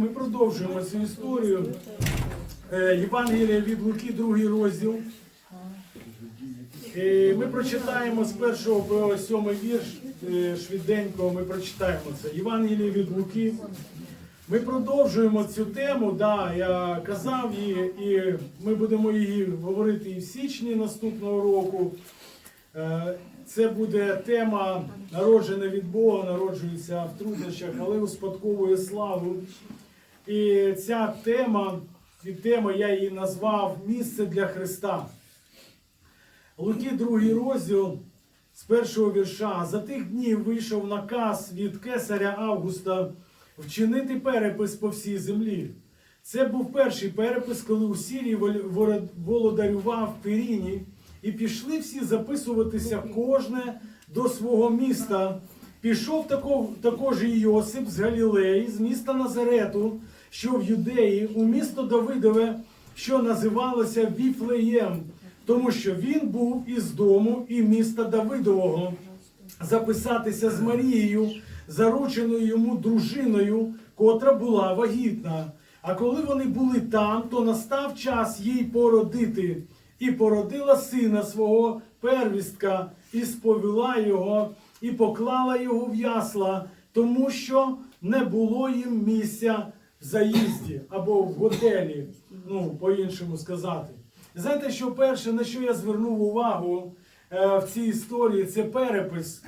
Ми продовжуємо цю історію. Е, Євангелія від Луки, другий розділ. І ми прочитаємо з першого по сьомий вірш. е, Швиденько ми прочитаємо це. Євангеліє від Луки. Ми продовжуємо цю тему. Да, я казав її, і ми будемо її говорити і в січні наступного року. Е, Це буде тема народжена від Бога, народжується в труднощах, але успадковує славу. І ця тема, цю тему я її назвав Місце для Христа. Луки, другий розділ з першого вірша. За тих днів вийшов наказ від кесаря Августа вчинити перепис по всій землі. Це був перший перепис, коли у воро- володарював Пиріні, і пішли всі записуватися кожне до свого міста. Пішов також і Йосип з Галілеї, з міста Назарету, що в Юдеї, у місто Давидове, що називалося Віфлеєм, тому що він був із дому і міста Давидового записатися з Марією, зарученою йому дружиною, котра була вагітна. А коли вони були там, то настав час їй породити, і породила сина свого первістка, і сповіла його, і поклала його в ясла, тому що не було їм місця заїзді або в готелі, ну по-іншому сказати. Знаєте, що перше, на що я звернув увагу е, в цій історії, це перепис.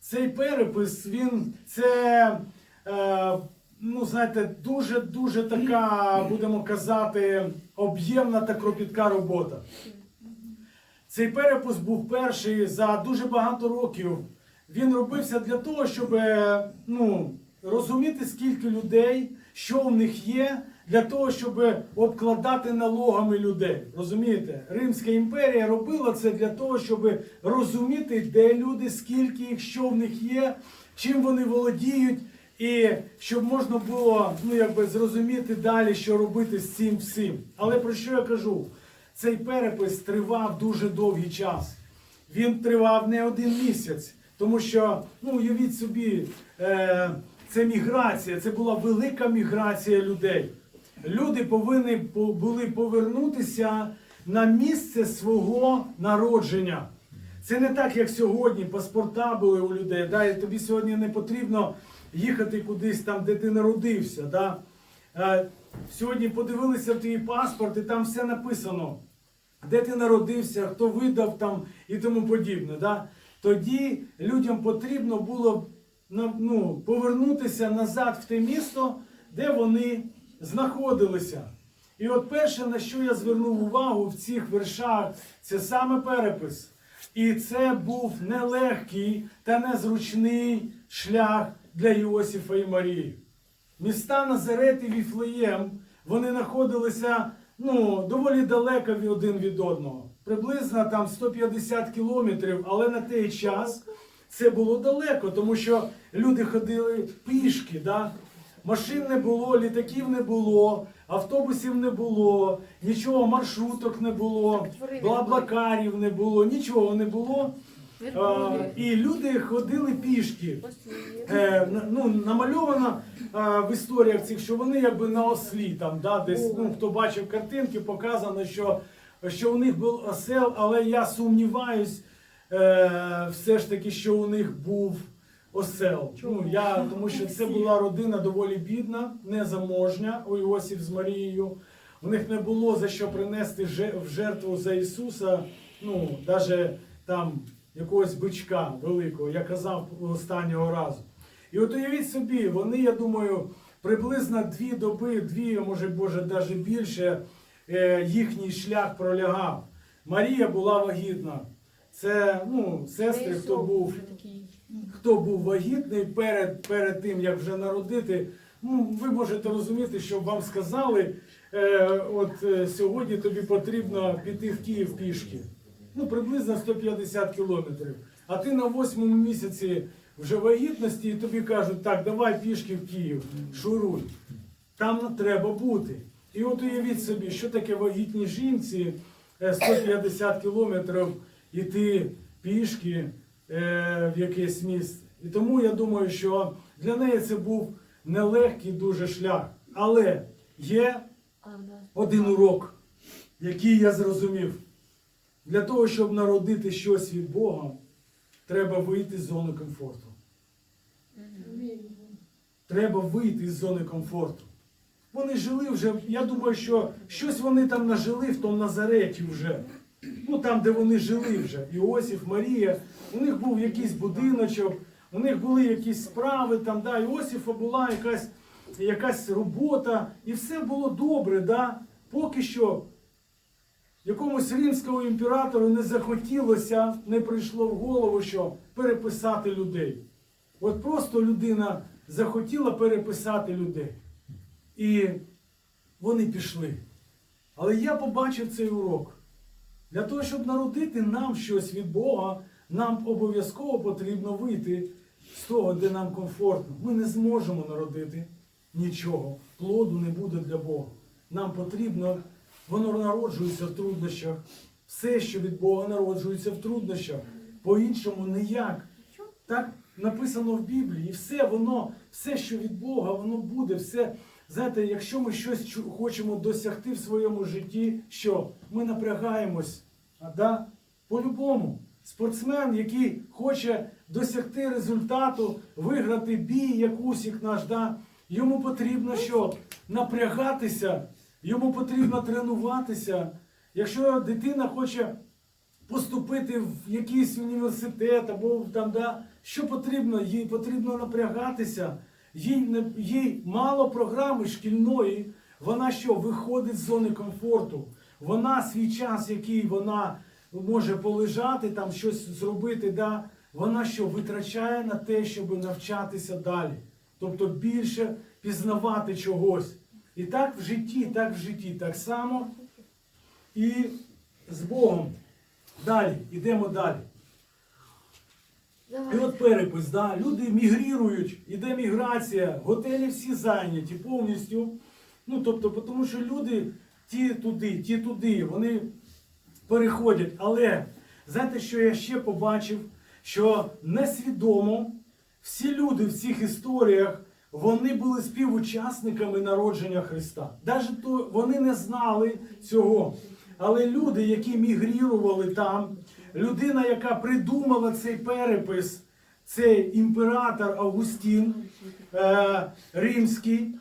Цей перепис, він це, е, ну знаєте, дуже-дуже така, будемо казати, об'ємна та кропітка робота. Цей перепис був перший за дуже багато років. Він робився для того, щоб е, ну, розуміти, скільки людей, що в них є, для того, щоб обкладати налогами людей. Розумієте? Римська імперія робила це для того, щоб розуміти, де люди, скільки їх, що в них є, чим вони володіють, і щоб можна було ну, якби, зрозуміти далі, що робити з цим всім. Але про що я кажу? Цей перепис тривав дуже довгий час. Він тривав не один місяць, тому що, ну, уявіть собі, е, це міграція, це була велика міграція людей. Люди повинні були повернутися на місце свого народження. Це не так, як сьогодні. Паспорта були у людей. Да? І тобі сьогодні не потрібно їхати кудись там, де ти народився. Да? Е, Сьогодні подивилися в твій паспорт, і там все написано, де ти народився, хто видав там і тому подібне. Да? Тоді людям потрібно було ну, повернутися назад в те місто, де вони знаходилися. І от перше, на що я звернув увагу в цих вершах, це саме перепис. І це був нелегкий та незручний шлях для Іосифа і Марії. Міста Назарет і Віфлеєм, вони знаходилися ну, доволі далеко один від одного. Приблизно там 150 кілометрів, але на той час це було далеко, тому що люди ходили пішки. Да? Машин не було, літаків не було, автобусів не було, нічого, маршруток не було, блаблакарів не було, нічого не було. А, і люди ходили пішки. Е, ну, намальовано а, в історіях цих, що вони якби на ослі там, да, десь, ну, хто бачив картинки, показано, що, що у них був осел, але я сумніваюсь е, все ж таки, що у них був осел. Ну, я, тому що це була родина доволі бідна, незаможня у Іосиф з Марією. У них не було за що принести в жертву за Ісуса, ну, навіть там якогось бичка великого, я казав останнього разу. І от уявіть собі, вони, я думаю, приблизно дві доби, дві, може, Боже, навіть більше, е, їхній шлях пролягав. Марія була вагітна. Це ну, сестри, хто був хто був вагітний перед, перед тим, як вже народити, ну, ви можете розуміти, що вам сказали, е, от е, сьогодні тобі потрібно піти в Київ пішки. Ну, приблизно 150 кілометрів. А ти на восьмому місяці вже вагітності, і тобі кажуть, так, давай пішки в Київ, шуруй. Там треба бути. І от уявіть собі, що таке вагітні жінці е, 150 кілометрів іти пішки е, в якесь місце. І тому я думаю, що для неї це був нелегкий дуже шлях. Але є один урок, який я зрозумів. Для того, щоб народити щось від Бога, треба вийти з зони комфорту. Треба вийти з зони комфорту. Вони жили вже, я думаю, що щось вони там нажили в тому Назареті вже. Ну там, де вони жили вже. Іосиф, Марія, у них був якийсь будиночок, у них були якісь справи, там, да, Іосифа була якась, якась робота, і все було добре, да? поки що якомусь римському імператору не захотілося, не прийшло в голову, що переписати людей. От просто людина захотіла переписати людей. І вони пішли. Але я побачив цей урок. Для того, щоб народити нам щось від Бога, нам обов'язково потрібно вийти з того, де нам комфортно. Ми не зможемо народити нічого. Плоду не буде для Бога. Нам потрібно, воно народжується в труднощах. Все, що від Бога народжується в труднощах. По-іншому ніяк. Так написано в Біблії. І все воно, все, що від Бога, воно буде. Все. Знаєте, якщо ми щось хочемо досягти в своєму житті, що ми напрягаємось. А, да? По-любому. Спортсмен, який хоче досягти результату, виграти бій, як усік наш, да? йому потрібно що? Напрягатися, йому потрібно тренуватися. Якщо дитина хоче поступити в якийсь університет або там, да, що потрібно? Їй потрібно напрягатися. Їй, не, їй мало програми шкільної, вона що виходить з зони комфорту. Вона свій час, який вона може полежати, там щось зробити, да, вона що витрачає на те, щоб навчатися далі. Тобто більше пізнавати чогось. І так в житті, так в житті, так само і з Богом. Далі, йдемо далі. І от перепис, да, люди мігрірують, іде міграція, готелі всі зайняті повністю. Ну, тобто, тому що люди ті туди, ті туди, вони переходять. Але знаєте, що я ще побачив? Що несвідомо всі люди в цих історіях вони були співучасниками народження Христа. Навіть вони не знали цього. Але люди, які мігрірували там, людина, яка придумала цей перепис, цей імператор Августін е, Римський,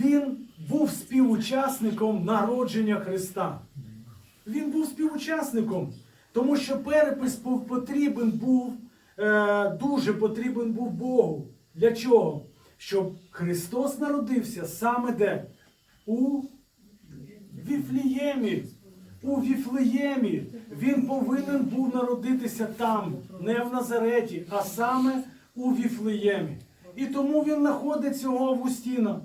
він був співучасником народження Христа. Він був співучасником, тому що перепис був потрібен був, е, дуже потрібен був Богу. Для чого? Щоб Христос народився саме де? У Віфліємі. У Віфлеємі він повинен був народитися там, не в Назареті, а саме у Віфлеємі. І тому він знаходить цього Августіна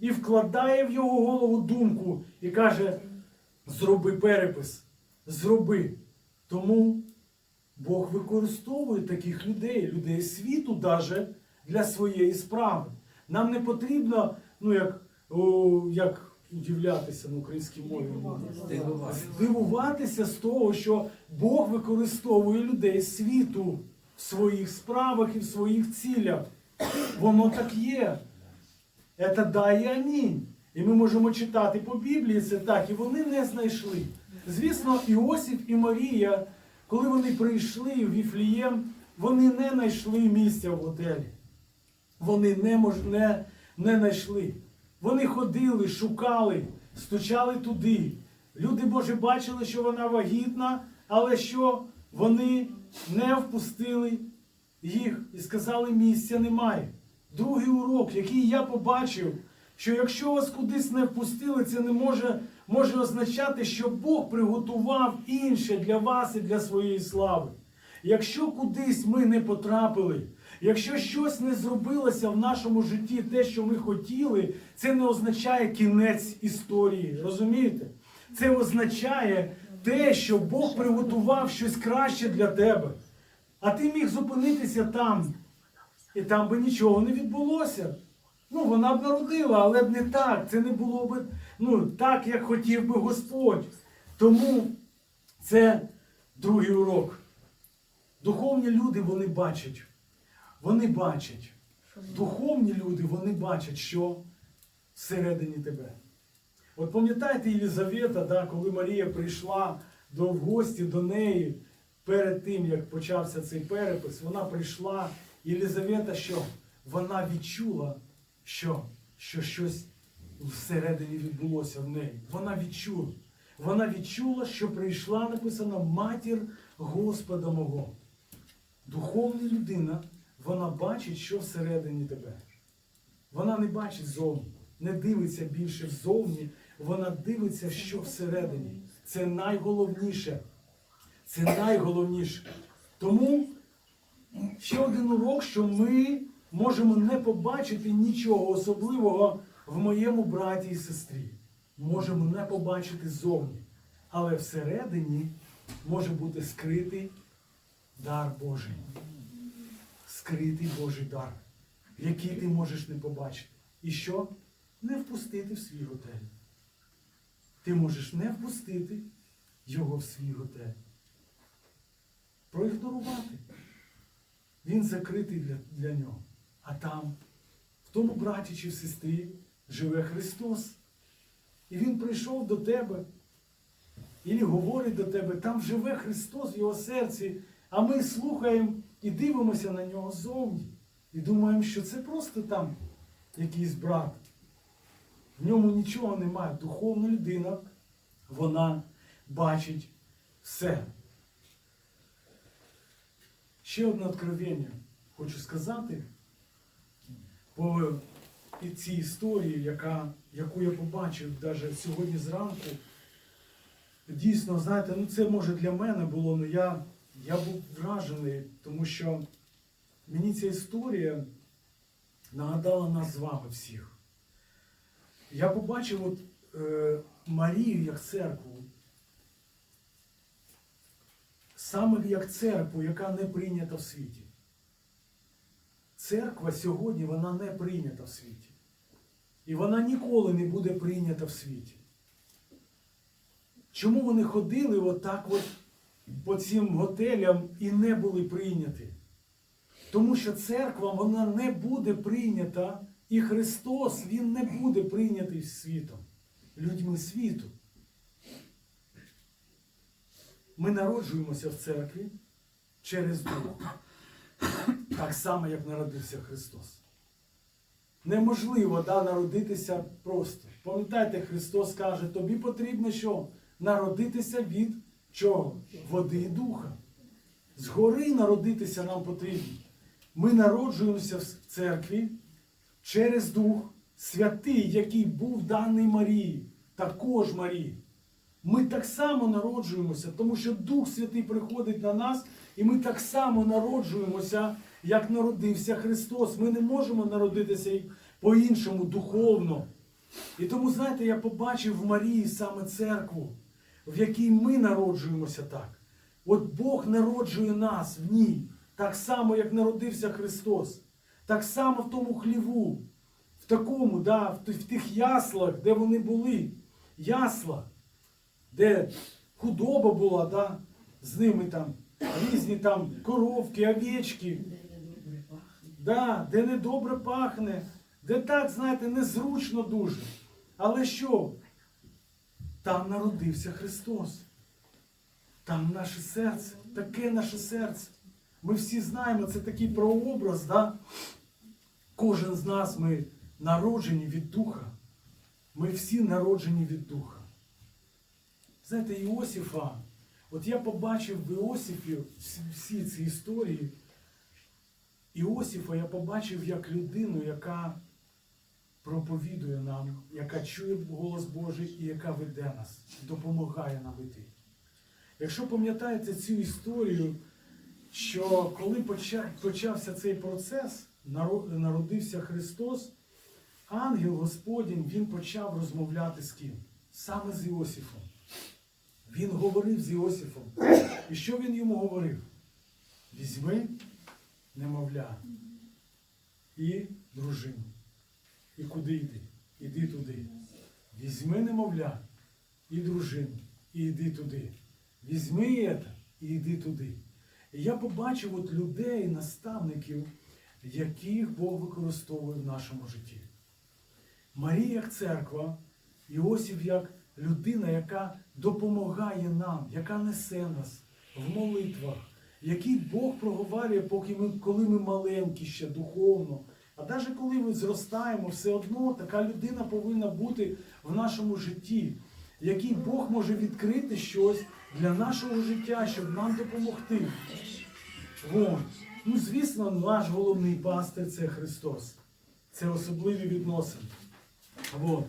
і вкладає в його голову думку і каже: зроби перепис, зроби. Тому Бог використовує таких людей, людей світу даже для своєї справи. Нам не потрібно, ну як, о, як удивлятися на українській мові. Здивуватися. З того, що Бог використовує людей світу в своїх справах і в своїх цілях. Воно так є. Це да і амінь. І ми можемо читати по Біблії це так, і вони не знайшли. Звісно, Іосиф і Марія, коли вони прийшли в Віфлієм, вони не знайшли місця в готелі. Вони не, мож, не, не знайшли. Вони ходили, шукали, стучали туди. Люди, може, бачили, що вона вагітна, але що вони не впустили їх і сказали, місця немає. Другий урок, який я побачив, що якщо вас кудись не впустили, це не може, може означати, що Бог приготував інше для вас і для своєї слави. Якщо кудись ми не потрапили, якщо щось не зробилося в нашому житті, те, що ми хотіли, це не означає кінець історії. Розумієте? Це означає те, що Бог приготував щось краще для тебе. А ти міг зупинитися там, і там би нічого не відбулося. Ну, вона б народила, але б не так. Це не було б ну, так, як хотів би Господь. Тому це другий урок. Духовні люди вони бачать. Вони бачать. Духовні люди вони бачать, що всередині тебе. От пам'ятаєте Єлізавета, да, коли Марія прийшла до, в гості до неї перед тим, як почався цей перепис, вона прийшла, Єлізавета що? Вона відчула, що, що щось всередині відбулося в неї. Вона відчула. Вона відчула, що прийшла, написано, матір Господа мого. Духовна людина, вона бачить, що всередині тебе. Вона не бачить зовні, не дивиться більше ззовні, вона дивиться, що всередині. Це найголовніше. Це найголовніше. Тому ще один урок, що ми можемо не побачити нічого особливого в моєму браті і сестрі. Можемо не побачити зовні. Але всередині може бути скритий дар Божий. Скритий Божий дар, який ти можеш не побачити. І що? Не впустити в свій готель. Ти можеш не впустити його в свій готель. Проігнорувати. Він закритий для, для нього. А там, в тому браті чи в сестрі, живе Христос. І Він прийшов до тебе. І говорить до тебе, там живе Христос в його серці, а ми слухаємо і дивимося на нього зовні. І думаємо, що це просто там якийсь брат. В ньому нічого немає. Духовна людина, вона бачить все. Ще одне откровення хочу сказати по цій історії, яка, яку я побачив навіть сьогодні зранку. Дійсно, знаєте, ну це може для мене було, але я, я був вражений, тому що мені ця історія нагадала нас з вами всіх. Я побачив от, е, Марію як церкву, саме як церкву, яка не прийнята в світі. Церква сьогодні вона не прийнята в світі. І вона ніколи не буде прийнята в світі. Чому вони ходили отак от по цим готелям і не були прийняті? Тому що церква вона не буде прийнята, і Христос Він не буде прийнятий світом, людьми світу. Ми народжуємося в церкві через Дух. Так само, як народився Христос. Неможливо да, народитися просто. Пам'ятаєте, Христос каже, тобі потрібно що? Народитися від чого? Води і духа. Згори народитися нам потрібно. Ми народжуємося в церкві через Дух Святий, який був даний Марії, також Марії. Ми так само народжуємося, тому що Дух Святий приходить на нас, і ми так само народжуємося, як народився Христос. Ми не можемо народитися по-іншому духовно. І тому, знаєте, я побачив в Марії саме церкву, в якій ми народжуємося так. От Бог народжує нас в ній, так само, як народився Христос. Так само в тому хліву, в такому, да, в тих- яслах, де вони були. Ясла, де худоба була, да, з ними там різні там коровки, овечки, да, де недобре пахне, де так, знаєте, незручно дуже. Але що? Там народився Христос. Там наше серце, таке наше серце. Ми всі знаємо, це такий прообраз, да? Кожен з нас ми народжені від Духа. Ми всі народжені від Духа. Знаєте, Іосифа, от я побачив в Іосифі всі, ці історії. Іосифа я побачив як людину, яка проповідує нам, яка чує голос Божий і яка веде нас, допомагає нам іти. Якщо пам'ятаєте цю історію, що коли почався цей процес, народився Христос, ангел Господень він почав розмовляти з ким? Саме з Іосифом. Він говорив з Іосифом. І що він йому говорив? Візьми немовля і дружину. І куди йди? Іди туди. Візьми немовля і дружину, і йди туди. Візьми це і йди туди. І я побачив от людей, наставників, яких Бог використовує в нашому житті. Марія як церква, Іосиф як людина, яка допомагає нам, яка несе нас в молитвах, який Бог проговорює, поки ми, коли ми маленькі ще духовно. А навіть коли ми зростаємо, все одно така людина повинна бути в нашому житті, який Бог може відкрити щось для нашого життя, щоб нам допомогти. Вон. Ну, звісно, наш головний пастир це Христос. Це особливі відносини. Вон.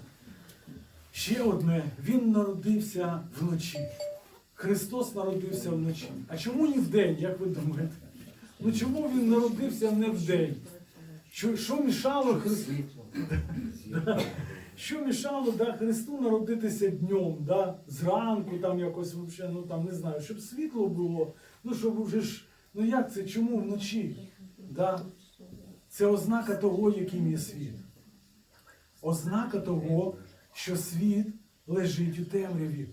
Ще одне, Він народився вночі. Христос народився вночі. А чому не вдень, як ви думаєте? Ну чому він народився не вдень? Що, що мішало Христу? Що мішало да, Христу народитися днем, да, зранку, там якось вообще, ну там не знаю, щоб світло було, ну щоб вже ж, ну як це, чому вночі? Да? Це ознака того, яким є світ. Ознака того, що світ лежить у темряві.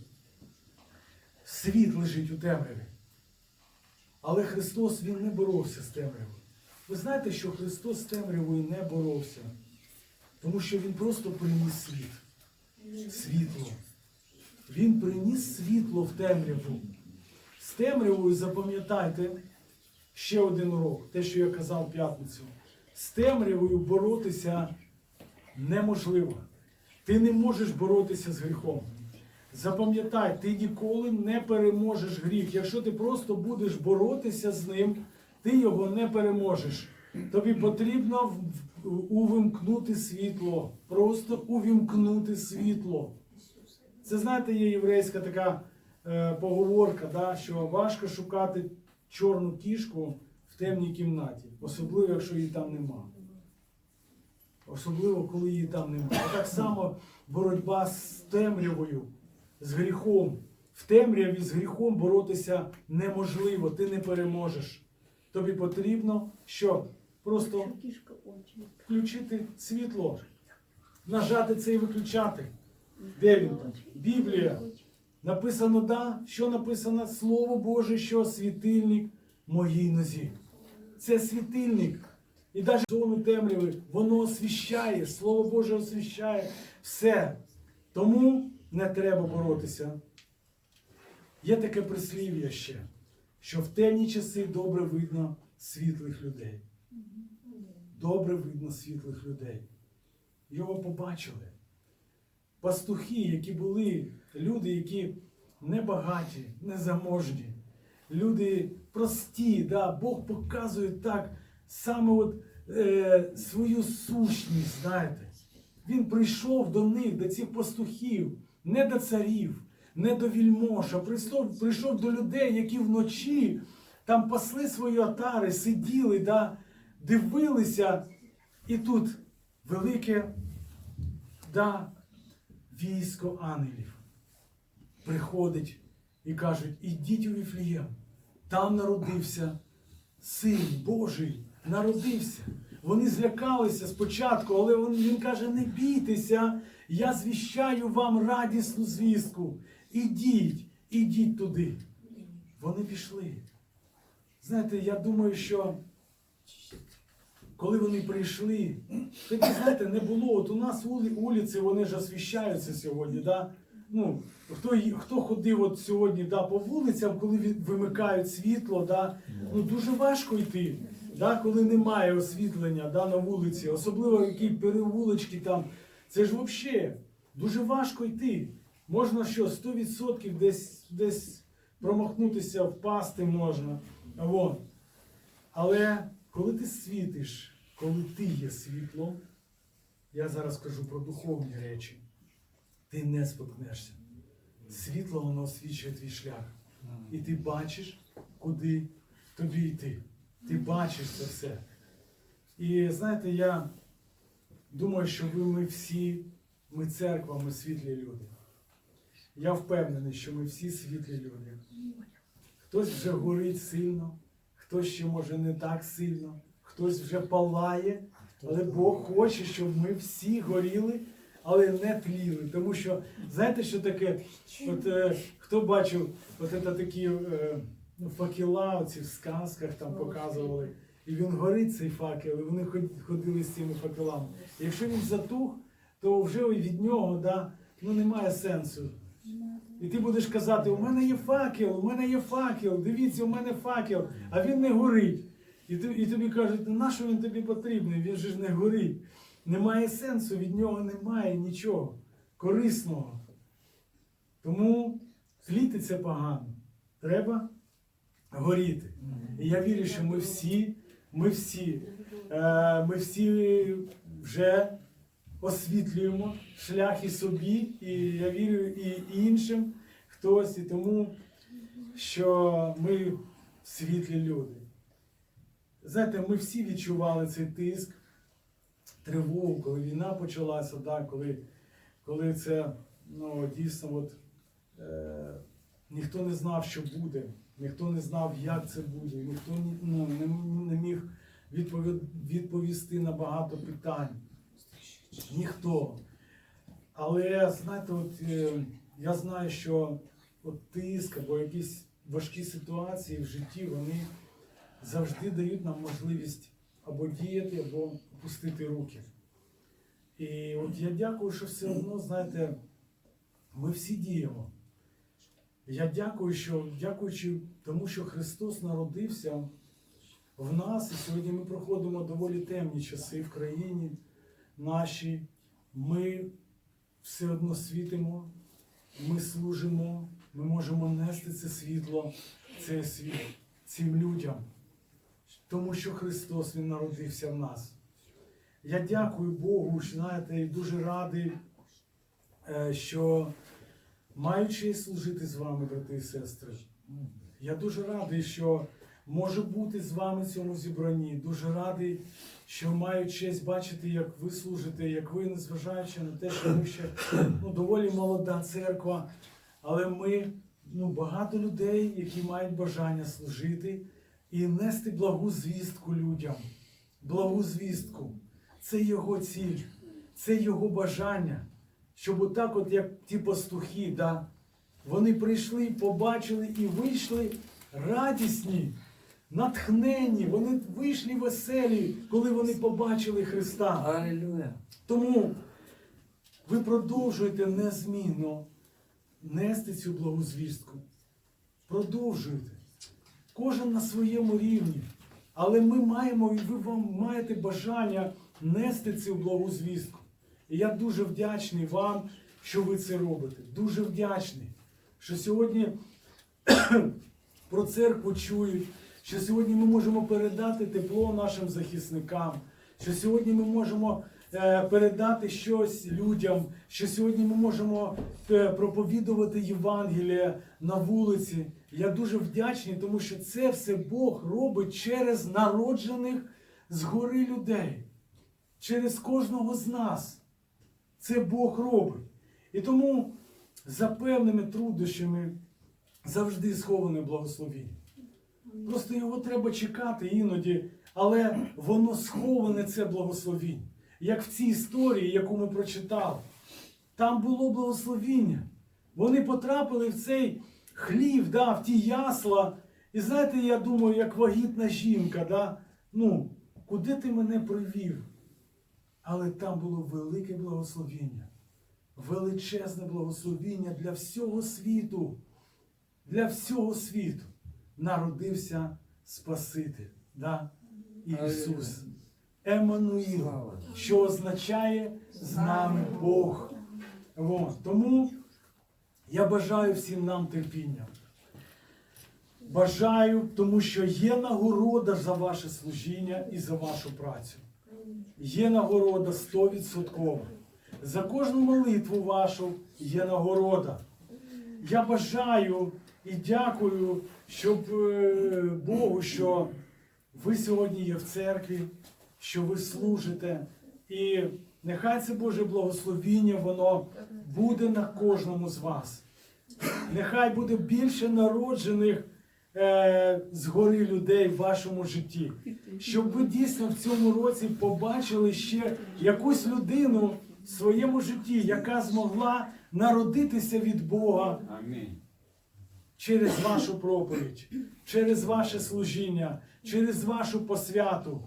Світ лежить у темряві. Але Христос Він не боровся з темрявою. Ви знаєте, що Христос з темрявою не боровся, тому що Він просто приніс світ. Світло. Він приніс світло в темряву. З темрявою запам'ятайте ще один урок, те, що я казав п'ятницю. З темрявою боротися неможливо. Ти не можеш боротися з гріхом. Запам'ятай, ти ніколи не переможеш гріх. Якщо ти просто будеш боротися з ним, ти його не переможеш. Тобі потрібно увімкнути світло. Просто увімкнути світло. Це знаєте, є єврейська така е, поговорка, да, що важко шукати чорну кішку в темній кімнаті, особливо, якщо її там нема. Особливо, коли її там немає. Так само боротьба з темрявою, з гріхом. В темряві з гріхом боротися неможливо, ти не переможеш. Тобі потрібно що? Просто включити світло, нажати це і виключати. Де він там? Біблія. Написано, да, що написано? Слово Боже, що світильник моїй нозі. Це світильник. І навіть зону темряви воно освіщає, Слово Боже освіщає все. Тому не треба боротися. Є таке прислів'я ще, що в темні часи добре видно світлих людей. Добре видно світлих людей. Його побачили. Пастухи, які були люди, які небагаті, незаможні, люди прості, да, Бог показує так саме от, е, свою сущність, знаєте. Він прийшов до них, до цих пастухів, не до царів, не до вільмож, а прийшов, прийшов до людей, які вночі там пасли свої отари, сиділи, да, дивилися, і тут велике да, військо ангелів приходить і кажуть, ідіть у Віфлієм, там народився Син Божий, народився. Вони злякалися спочатку, але він, він каже: не бійтеся, я звіщаю вам радісну звістку. Ідіть, ідіть туди. Вони пішли. Знаєте, я думаю, що коли вони прийшли, тоді, знаєте, не було. От у нас ули- вулиці, вони ж освіщаються сьогодні. Да? Ну, хто, хто ходив от сьогодні да, по вулицям, коли вимикають світло, да, ну, дуже важко йти, да, коли немає освітлення да, на вулиці, особливо які перевулочки там. Це ж взагалі дуже важко йти. Можна що, 100% десь, десь промахнутися, впасти можна. Вон. Але коли ти світиш, коли ти є світлом, я зараз кажу про духовні речі, ти не споткнешся. Світло воно освічує твій шлях. І ти бачиш, куди тобі йти. Ти бачиш це все. І знаєте, я думаю, що ви ми всі, ми церква, ми світлі люди. Я впевнений, що ми всі світлі люди. Хтось вже горить сильно, хтось ще може не так сильно, хтось вже палає, але Бог хоче, щоб ми всі горіли, але не тліли. Тому що, знаєте, що таке? От, е, хто бачив, от це такі е, ну, факела оці в сказках там показували. І він горить цей факел, і вони ход- ходили з цими факелами. Якщо він затух, то вже від нього да, ну, немає сенсу. І ти будеш казати, у мене є факел, у мене є факел, дивіться, у мене факел, а він не горить. І, ти- і тобі кажуть, ну нащо він тобі потрібний? Він же ж не горить. Немає сенсу, від нього немає нічого корисного. Тому тліти це погано. Треба горіти. І я вірю, що ми всі, ми всі, е, ми всі вже освітлюємо шлях і собі, і я вірю, і іншим хтось, і тому, що ми світлі люди. Знаєте, ми всі відчували цей тиск, тривогу, коли війна почалася, да, коли, коли це ну, дійсно от, е, ніхто не знав, що буде, ніхто не знав, як це буде, ніхто ну, не, не міг відповісти на багато питань. Ніхто. Але знаєте, от, е, я знаю, що от тиск або якісь важкі ситуації в житті, вони завжди дають нам можливість або діяти, або опустити руки. І от я дякую, що все одно, знаєте, ми всі діємо. Я дякую, що дякуючи тому, що Христос народився в нас, і сьогодні ми проходимо доволі темні часи в країні нашій. Ми все одно світимо, ми служимо, ми можемо нести це світло, цей світ цим людям, тому що Христос Він народився в нас. Я дякую Богу, знаєте, і дуже радий, е, що маю честь служити з вами, брати і сестри. Я дуже радий, що можу бути з вами в цьому зібранні. Дуже радий, що маю честь бачити, як ви служите, як ви, незважаючи на те, що ми ще ну, доволі молода церква, але ми ну, багато людей, які мають бажання служити і нести благу звістку людям. Благу звістку. Це його ціль, це його бажання. Щоб отак, от як ті пастухи, да, вони прийшли, побачили і вийшли радісні, натхнені, вони вийшли веселі, коли вони побачили Христа. Аллилуйя. Тому ви продовжуєте незмінно нести цю благу звістку. Продовжуйте. Кожен на своєму рівні. Але ми маємо, і ви вам маєте бажання нести цю благу звістку. І я дуже вдячний вам, що ви це робите. Дуже вдячний, що сьогодні про церкву чують, що сьогодні ми можемо передати тепло нашим захисникам, що сьогодні ми можемо е, передати щось людям, що сьогодні ми можемо е, проповідувати Євангеліє на вулиці. Я дуже вдячний, тому що це все Бог робить через народжених згори людей, через кожного з нас. Це Бог робить. І тому за певними труднощами завжди сховане благословіння. Просто його треба чекати іноді, але воно сховане це благословіння. Як в цій історії, яку ми прочитали, там було благословіння. Вони потрапили в цей хлів, да, в ті ясла. І знаєте, я думаю, як вагітна жінка, да? ну, куди ти мене привів? Але там було велике благословіння, величезне благословіння для всього світу. Для всього світу народився Спаситель, да? Ісус. Еммануїл, що означає з нами Бог. От. Тому я бажаю всім нам терпіння. Бажаю, тому що є нагорода за ваше служіння і за вашу працю. Є нагорода 100%. За кожну молитву вашу є нагорода. Я бажаю і дякую, щоб е, Богу, що ви сьогодні є в церкві, що ви служите. І нехай це Боже благословіння, воно буде на кожному з вас. Нехай буде більше народжених е, згори людей в вашому житті. Щоб ви дійсно в цьому році побачили ще якусь людину в своєму житті, яка змогла народитися від Бога Амінь. Через вашу проповідь, через ваше служіння, через вашу посвяту.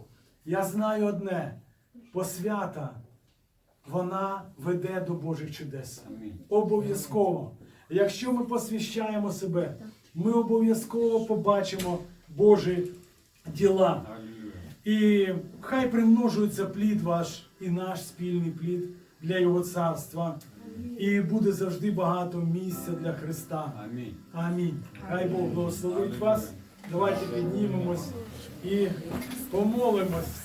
Я знаю одне: посвята вона веде до Божих чудес. Обов'язково. Якщо ми посвящаємо себе, ми обов'язково побачимо Божі діла. І хай примножується плід ваш і наш спільний плід для Його царства. І буде завжди багато місця для Христа. Амінь. Амінь. Хай Бог благословить вас. Давайте піднімемось і помолимось.